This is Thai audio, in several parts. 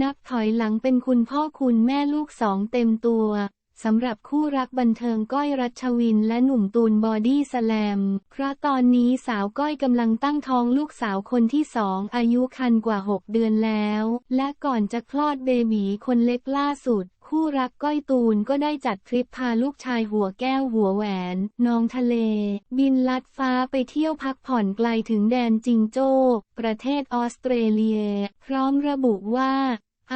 นับถอยหลังเป็นคุณพ่อคุณแม่ลูกสองเต็มตัวสำหรับคู่รักบันเทิงก้อยรัชวินและหนุ่มตูนบอดี้สแลม เพราะตอนนี้สาวก้อยกำลังตั้งท้องลูกสาวคนที่สองอายุคันกว่า 6 เดือนแล้ว และก่อนจะคลอดเบบีคนเล็กล่าสุด คู่รักก้อยตูนก็ได้จัดทริปพาลูกชายหัวแก้วหัวแหวน น้องทะเล บินลัดฟ้าไปเที่ยวพักผ่อนไกลถึงแดนจิงโจ้ ประเทศออสเตรเลีย พร้อมระบุว่า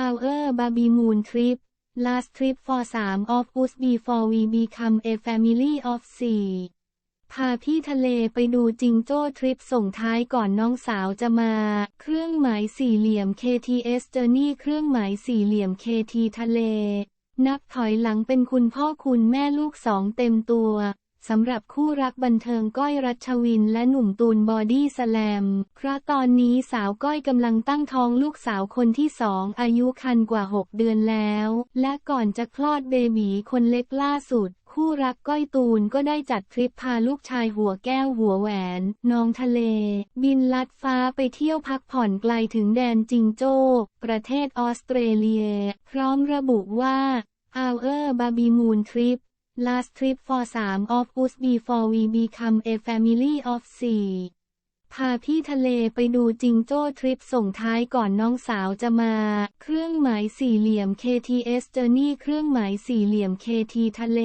Our Baby Moon Trip Last trip for 3 of us before we become a family of 4 พาพี่ทะเลไปดูจิงโจ้ทริปส่งท้ายก่อนน้องสาวจะมา เครื่องหมายสี่เหลี่ยม KTS Journey เครื่องหมายสี่เหลี่ยม KT ทะเล นับถอยหลังเป็นคุณพ่อคุณแม่ลูกสองเต็มตัวสำหรับคู่รักบันเทิงก้อยรัชวินและหนุ่มตูนบอดี้สแลม เพราะตอนนี้สาวก้อยกำลังตั้งท้องลูกสาวคนที่สองอายุคันกว่า 6 เดือนแล้ว และก่อนจะคลอดเบบีคนเล็กล่าสุด คู่รักก้อยตูนก็ได้จัดทริปพาลูกชายหัวแก้วหัวแหวน น้องทะเล บินลัดฟ้าไปเที่ยวพักผ่อนไกลถึงแดนจิงโจ้ ประเทศออสเตรเลีย พร้อมระบุว่า Our Baby Moon Trip Last trip for 3 of us before we become a family of 4พาพี่ทะเลไปดูจิงโจ้ทริปส่งท้ายก่อนน้องสาวจะมา เครื่องหมายสี่เหลี่ยม KTS Journey เครื่องหมายสี่เหลี่ยม KT ทะเล